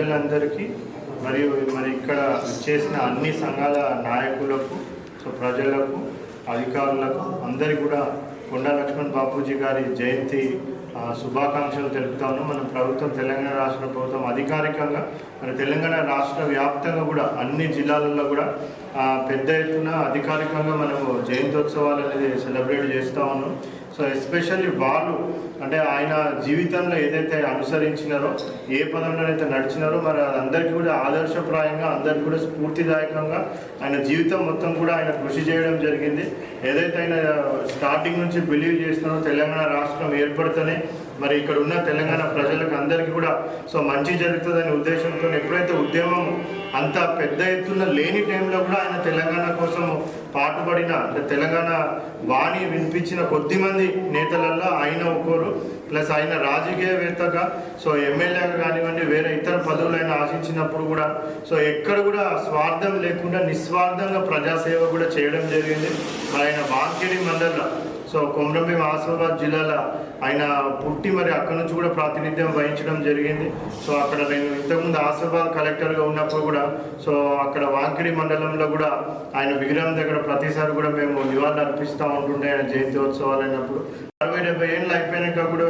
ప్రజలందరికీ మరియు మరి ఇక్కడ చేసిన అన్ని సంఘాల నాయకులకు సో ప్రజలకు అధికారులకు అందరికీ కూడా కొండా లక్ష్మణ్ బాపూజీ గారి జయంతి శుభాకాంక్షలు తెలుపుతాను మన ప్రభుత్వం తెలంగాణ రాష్ట్ర ప్రభుత్వం అధికారికంగా మన తెలంగాణ రాష్ట్ర వ్యాప్తంగా కూడా అన్ని జిల్లాలలో కూడా పెద్ద ఎత్తున అధికారికంగా మనము జయంతోత్సవాలు అనేది సెలబ్రేట్ చేస్తూ ఉన్నాం. సో ఎస్పెషల్లీ వాళ్ళు అంటే ఆయన జీవితంలో ఏదైతే అనుసరించినారో ఏ పదంలోనైతే నడిచినారో మరి అందరికీ కూడా ఆదర్శప్రాయంగా అందరికీ కూడా స్ఫూర్తిదాయకంగా ఆయన జీవితం మొత్తం కూడా ఆయన కృషి చేయడం జరిగింది. ఏదైతే ఆయన స్టార్టింగ్ నుంచి బిలీవ్ చేస్తున్నారో తెలంగాణ రాష్ట్రం ఏర్పడితేనే మరి ఇక్కడ ఉన్న తెలంగాణ ప్రజలకు అందరికీ కూడా సో మంచి జరుగుతుందనే ఉద్దేశంతో ఎప్పుడైతే ఉద్యమం అంత పెద్ద ఎత్తున లేని టైంలో కూడా ఆయన తెలంగాణ కోసం పాటుపడిన అంటే తెలంగాణ వాణి వినిపించిన కొద్ది మంది నేతలల్లో ఆయన ఒకరు ప్లస్ ఆయన రాజకీయవేత్తగా సో ఎమ్మెల్యేగా కానివ్వండి వేరే ఇతర పదవులు ఆయన ఆశించినప్పుడు కూడా సో ఎక్కడ కూడా స్వార్థం లేకుండా నిస్వార్థంగా ప్రజాసేవ కూడా చేయడం జరిగింది. మరి ఆయన వాంకేడి మండలంలో సో కొమరంభీం ఆసిఫాబాద్ జిల్లాలో ఆయన పుట్టి మరి అక్కడ నుంచి కూడా ప్రాతినిధ్యం వహించడం జరిగింది. సో అక్కడ నేను ఇంతకుముందు ఆసిఫాబాద్ కలెక్టర్గా ఉన్నప్పుడు కూడా సో అక్కడ వాంకిడి మండలంలో కూడా ఆయన విగ్రహం దగ్గర ప్రతిసారి కూడా మేము నివాళులు అర్పిస్తూ ఉంటుండే ఆయన జయంతి ఉత్సవాలు అయినప్పుడు. అరవై డెబ్బై ఏళ్ళు అయిపోయినాక కూడా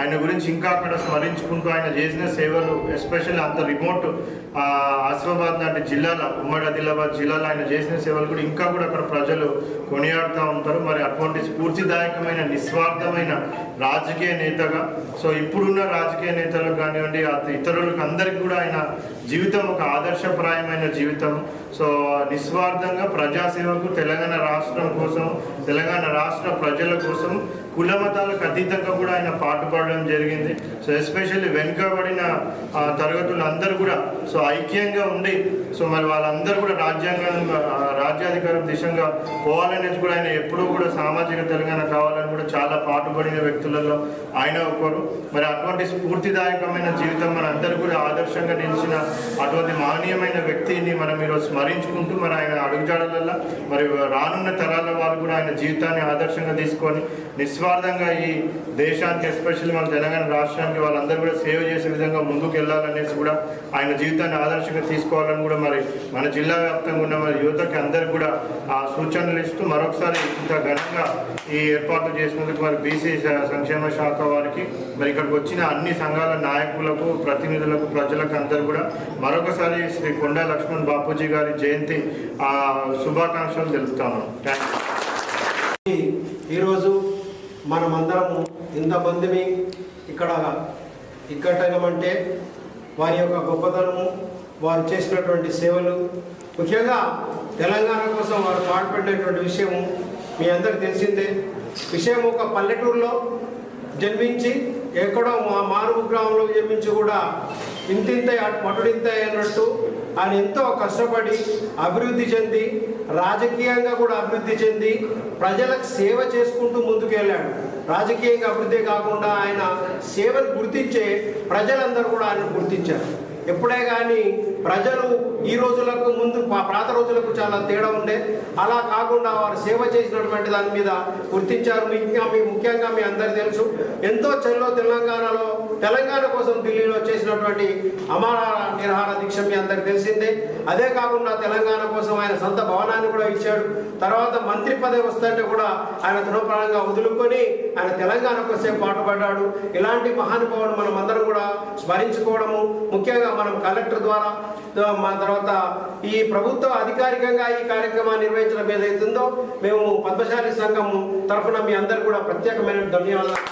ఆయన గురించి ఇంకా అక్కడ స్మరించుకుంటూ ఆయన చేసిన సేవలు ఎస్పెషల్లీ అంత రిమోట్ ఆసిఫాబాద్ లాంటి జిల్లాల ఉమ్మడి ఆదిలాబాద్ జిల్లాలో ఆయన చేసిన సేవలు కూడా ఇంకా కూడా అక్కడ ప్రజలు కొనియాడుతూ ఉంటారు. మరి అటువంటి స్ఫూర్తిదాయకమైన నిస్వార్థమైన రాజకీయ నేతగా సో ఇప్పుడున్న రాజకీయ నేతలకు కానివ్వండి ఇతరులకు అందరికి కూడా ఆయన జీవితం ఒక ఆదర్శప్రాయమైన జీవితం. సో నిస్వార్థంగా ప్రజాసేవకు తెలంగాణ రాష్ట్రం కోసం తెలంగాణ రాష్ట్ర ప్రజల కోసం కుల మతాలకు అతీతంగా కూడా ఆయన పాటుపడడం జరిగింది. సో ఎస్పెషల్లీ వెనుకబడిన తరగతులు అందరూ కూడా సో ఐక్యంగా ఉండి సో మరి వాళ్ళందరూ కూడా రాజ్యాంగం రాజ్యాధికారం దిశంగా పోవాలనేది కూడా ఆయన ఎప్పుడూ కూడా సామాజిక తెలంగాణ కావాలని కూడా చాలా పాటుపడిన వ్యక్తులలో ఆయన ఒకరు. మరి అటువంటి స్ఫూర్తిదాయకమైన జీవితం మన అందరూ కూడా ఆదర్శంగా నిలిచిన అటువంటి మహనీయమైన వ్యక్తిని మనం ఈరోజు స్మరించుకుంటూ మరి ఆయన అడుగుజాడలలో మరి రానున్న తరాల వాళ్ళు కూడా ఆయన జీవితాన్ని ఆదర్శంగా తీసుకొని నిస్వార్థంగా ఈ దేశానికి ఎస్పెషల్లీ మన తెలంగాణ రాష్ట్రానికి వాళ్ళందరూ కూడా సేవ చేసే విధంగా ముందుకు వెళ్ళాలనేసి కూడా ఆయన జీవితాన్ని ఆదర్శంగా తీసుకోవాలని కూడా మరి మన జిల్లా వ్యాప్తంగా ఉన్న మరి యువతకి అందరికి కూడా ఆ సూచనలు ఇస్తూ మరొకసారి ఇంత ఘనంగా ఈ ఏర్పాట్లు చేసినందుకు మరి బీసీ సంక్షేమ శాఖ వారికి మరి ఇక్కడికి వచ్చిన అన్ని సంఘాల నాయకులకు ప్రతినిధులకు ప్రజలకు అందరూ కూడా మరొకసారి శ్రీ కొండా లక్ష్మణ్ బాపూజీ గారి జయంతి ఆ శుభాకాంక్షలు తెలుపుతాను థ్యాంక్ యూ ఈరోజు మనమందరము ఇంతమందిని ఇక్కడ ఇక్కటైనమంటే వారి యొక్క గొప్పతనము వారు చేసినటువంటి సేవలు ముఖ్యంగా తెలంగాణ కోసం వారు పాటుపడినటువంటి విషయము మీ అందరికి తెలిసిందే. విషయం ఒక పల్లెటూరులో జన్మించి ఎక్కడో మా మారుగు గ్రామంలో జన్మించి కూడా ఇంతింత మటుడింత అన్నట్టు ఆయన ఎంతో కష్టపడి అభివృద్ధి చెంది రాజకీయంగా కూడా అభివృద్ధి చెంది ప్రజలకు సేవ చేసుకుంటూ ముందుకు వెళ్ళాడు రాజకీయంగా అభివృద్ధి కాకుండా ఆయన సేవను గుర్తించే ప్రజలందరూ కూడా ఆయన గుర్తించారు. ఎప్పుడే కానీ ప్రజలు ఈ రోజులకు ముందు పాత రోజులకు చాలా తేడా ఉండే. అలా కాకుండా వారు సేవ చేసినటువంటి దాని మీద గుర్తించారు. మీ ముఖ్యంగా మీ అందరికీ తెలుసు. ఎంతో చెల్లో తెలంగాణలో తెలంగాణ కోసం ఢిల్లీలో చేసినటువంటి అమర నిరహార దీక్ష మీ అందరికి తెలిసిందే. అదే కాకుండా తెలంగాణ కోసం ఆయన సొంత భవనాన్ని కూడా ఇచ్చాడు. తర్వాత మంత్రి పదవి వస్తుంటే కూడా ఆయన తృణప్రాణంగా వదులుకొని ఆయన తెలంగాణ కోసం పాటుపడ్డాడు ఇలాంటి మహానుభావులు మనం అందరం కూడా స్మరించుకోవడము ముఖ్యంగా మనం కలెక్టర్ ద్వారా మన తర్వాత ఈ ప్రభుత్వ అధికారికంగా ఈ కార్యక్రమాన్ని నిర్వహించడం ఏదైతుందో మేము పద్మశాలి సంఘం తరఫున మీ అందరు కూడా ప్రత్యేకమైన ధన్యవాదాలు.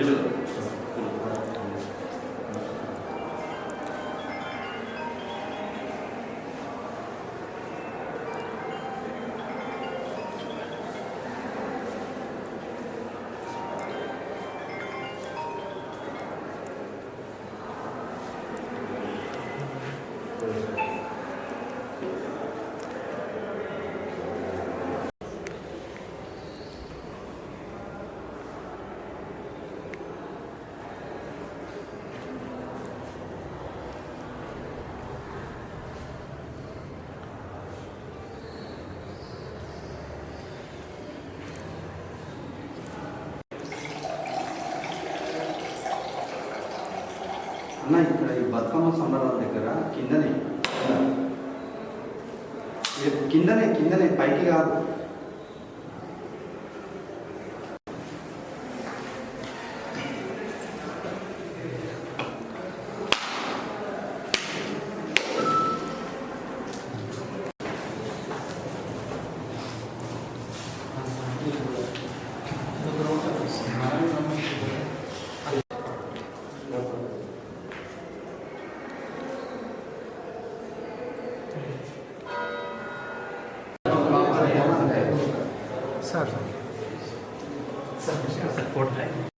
കൊടുക്കണം అన్న ఇక్కడ ఈ బతుకమ్మ సంబరాల దగ్గర కిందనే కిందనే కిందనే పైకి కాదు. सर सर सपोर्ट है